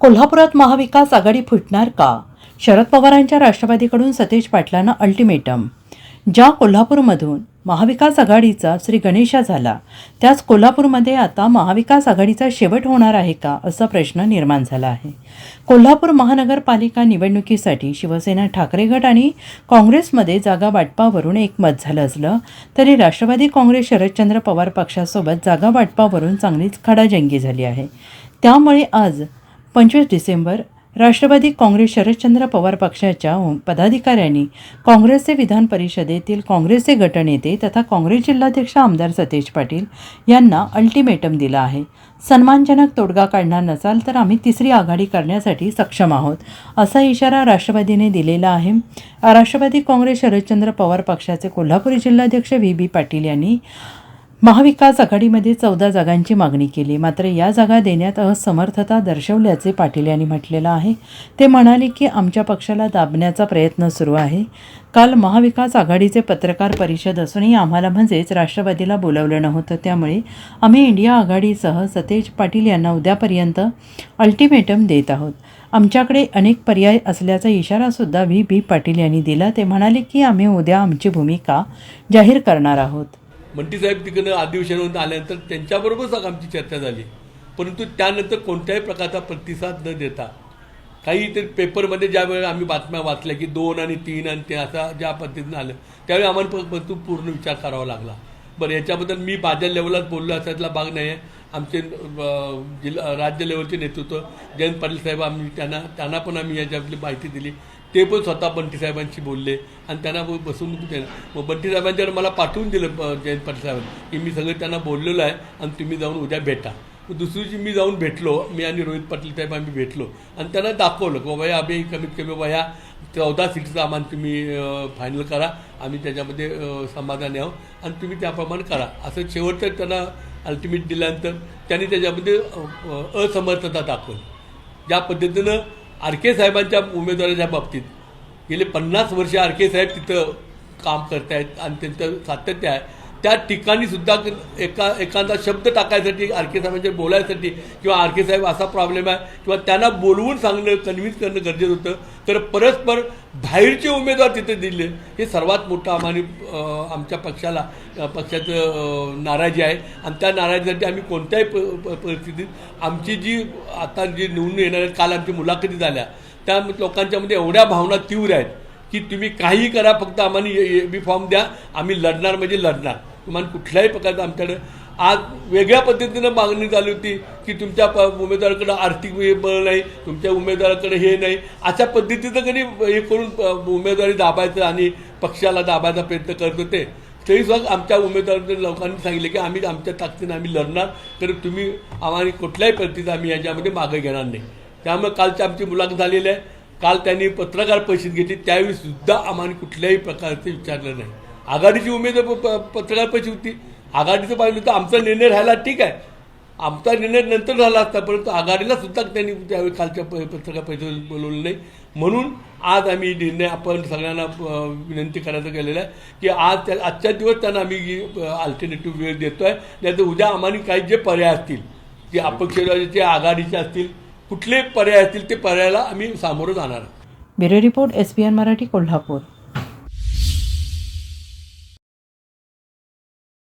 कोल्हापुरात महाविकास आघाडी फुटणार का? शरद पवारांच्या राष्ट्रवादीकडून सतेज पाटलांना अल्टिमेटम. ज्या कोल्हापूरमधून महाविकास आघाडीचा श्री गणेशा झाला त्याच कोल्हापूरमध्ये आता महाविकास आघाडीचा शेवट होणार आहे का असा प्रश्न निर्माण झाला आहे. कोल्हापूर महानगरपालिका निवडणुकीसाठी शिवसेना ठाकरे गट आणि काँग्रेसमध्ये जागा वाटपावरून एकमत झालं असलं तरी राष्ट्रवादी काँग्रेस शरदचंद्र पवार पक्षासोबत जागा वाटपावरून चांगलीच खडाजंगी झाली आहे. त्यामुळे आज पंचवीस डिसेंबर राष्ट्रवादी काँग्रेस शरदचंद्र पवार पक्षाच्या पदाधिकाऱ्यांनी काँग्रेसचे विधान परिषदेतील काँग्रेसचे गटनेते तथा काँग्रेस जिल्हाध्यक्ष आमदार सतेज पाटील यांना अल्टिमेटम दिला आहे. सन्मानजनक तोडगा काढणार नसाल तर आम्ही तिसरी आघाडी करण्यासाठी सक्षम आहोत असा इशारा राष्ट्रवादीने दिलेला आहे. राष्ट्रवादी काँग्रेस शरदचंद्र पवार पक्षाचे कोल्हापूर जिल्हाध्यक्ष व्ही. बी. पाटील यांनी महाविकास आघाडीमध्ये चौदा जागांची मागणी केली. मात्र या जागा देण्यात असमर्थता दर्शवल्याचे पाटील यांनी म्हटलेलं आहे. ते म्हणाले की आमच्या पक्षाला दाबण्याचा प्रयत्न सुरू आहे. काल महाविकास आघाडीचे पत्रकार परिषद असूनही आम्हाला म्हणजेच राष्ट्रवादीला बोलावलं नव्हतं. त्यामुळे आम्ही इंडिया आघाडीसह सतेज पाटील यांना उद्यापर्यंत अल्टिमेटम देत आहोत. आमच्याकडे अनेक पर्याय असल्याचा इशारासुद्धा व्ही. बी पाटील यांनी दिला. ते म्हणाले की आम्ही उद्या आमची भूमिका जाहीर करणार आहोत. मंटी साहेब तिकडनं अधिवेशनावरून आल्यानंतर त्यांच्याबरोबरच आमची चर्चा झाली. परंतु त्यानंतर कोणत्याही प्रकारचा प्रतिसाद न देता काही ते पेपरमध्ये ज्या वेळेला आम्ही बातम्या वाचल्या की दोन आणि तीन आणि ते असा ज्या पद्धतीनं आलं त्यावेळी आम्हाला प- परंतु पूर्ण विचार करावा लागला. बरं याच्याबद्दल मी माझ्या लेवलात बोललो असायला भाग नाही आहे आमचे जिल्हा राज्य लेवलचे नेतृत्व जयंत पाटील साहेब आम्ही त्यांना त्यांना पण आम्ही याच्यातली माहिती दिली. ते पण स्वतः बंटी साहेबांशी बोलले आणि त्यांना बसून मग बंटी साहेबांच्याकडे मला पाठवून दिलं जयंत पाटील साहेबांनी की मी सगळं त्यांना बोललेलो आहे आणि तुम्ही जाऊन उद्या भेटा. दुसरीची मी जाऊन भेटलो मी आणि रोहित पाटील साहेब आम्ही भेटलो आणि त्यांना दाखवलं की बाबा आम्ही कमीत कमी बाबा ह्या चौदा सीटचं आम्हाला तुम्ही फायनल करा. आम्ही त्याच्यामध्ये समाधान समाधानी आहोत आणि तुम्ही त्याप्रमाणे करा. असं शेवटचं त्यांना अल्टिमेट दिल्यानंतर त्यांनी त्याच्यामध्ये असमर्थता दाखवली. ज्या पद्धतीनं आर के साहेबांच्या उमेदवाराच्या बाबतीत गेले पन्नास वर्ष आर के साहेब तिथं काम करतायत आणि त्यांचं सातत्य आहे. त्या ठिकाणी सुद्धा एका एखादा शब्द टाकायसाठी आर के साहेबांच्या बोलायसाठी किंवा आर के साहेब असा प्रॉब्लेम आहे किंवा त्यांना बोलवून सांगणं कन्व्हिन्स करणं गरजेचं होतं तर परस्पर बाहेरचे उमेदवार तिथे दिले. हे सर्वात मोठं आम्हाला आमच्या पक्षाला पक्षाचं नाराजी आहे. आणि त्या नाराजीसाठी आम्ही कोणत्याही प प- परिस्थितीत आमची जी आता जी निवडून येणार काल आमची मुलाखती झाल्या त्या लोकांच्यामध्ये एवढ्या भावना तीव्र आहेत की तुम्ही काही करा फक्त आम्हाला ए बी फॉर्म द्या आम्ही लढणार म्हणजे लढणार. तुम्हाला कुठल्याही प्रकारचं आमच्याकडे. आज वेगळ्या पद्धतीनं मागणी झाली होती की तुमच्या प उमेदवाराकडं आर्थिक बळ नाही तुमच्या उमेदवाराकडे हे नाही. अशा पद्धतीचं कधी हे करून उमेदवारी दाबायचं आणि पक्षाला दाबायचा प्रयत्न करत होते. तरी सुद्धा आमच्या उमेदवार लोकांनी सांगितले की आम्ही आमच्या ताकदीनं आम्ही लढणार तर तुम्ही आम्हाला कुठल्याही पद्धतीचं आम्ही याच्यामध्ये मागे घेणार नाही. त्यामुळे कालची आमची मुलाखत झालेली आहे. काल त्यांनी पत्रकार परिषद घेतली त्यावेळी सुद्धा आम्हाला कुठल्याही प्रकारचं विचारलं नाही. आघाडीची उमेद प- होती. आघाडीचं पाहिलं तर आमचा निर्णय राहिला ठीक आहे. आमचा निर्णय नंतर झाला असता परंतु आघाडीला सुद्धा त्यांनी त्यावेळी कालच्या प- पत्रकार परिषदेत बोलवलं नाही. म्हणून आज आम्ही निर्णय आपण सगळ्यांना विनंती करायचं केलेलं आहे की आज त्या आजच्या दिवस त्यांना आम्ही अल्टरनेटिव्ह वेळ देतो आहे नाही उद्या आम्हाला काही जे पर्याय असतील जे अपक्षवादीचे आघाडीचे असतील कुठले पर्याय असतील ते पर्यायाला आम्ही सामोरं जाणार bureau report S N Marathi Kolhapur.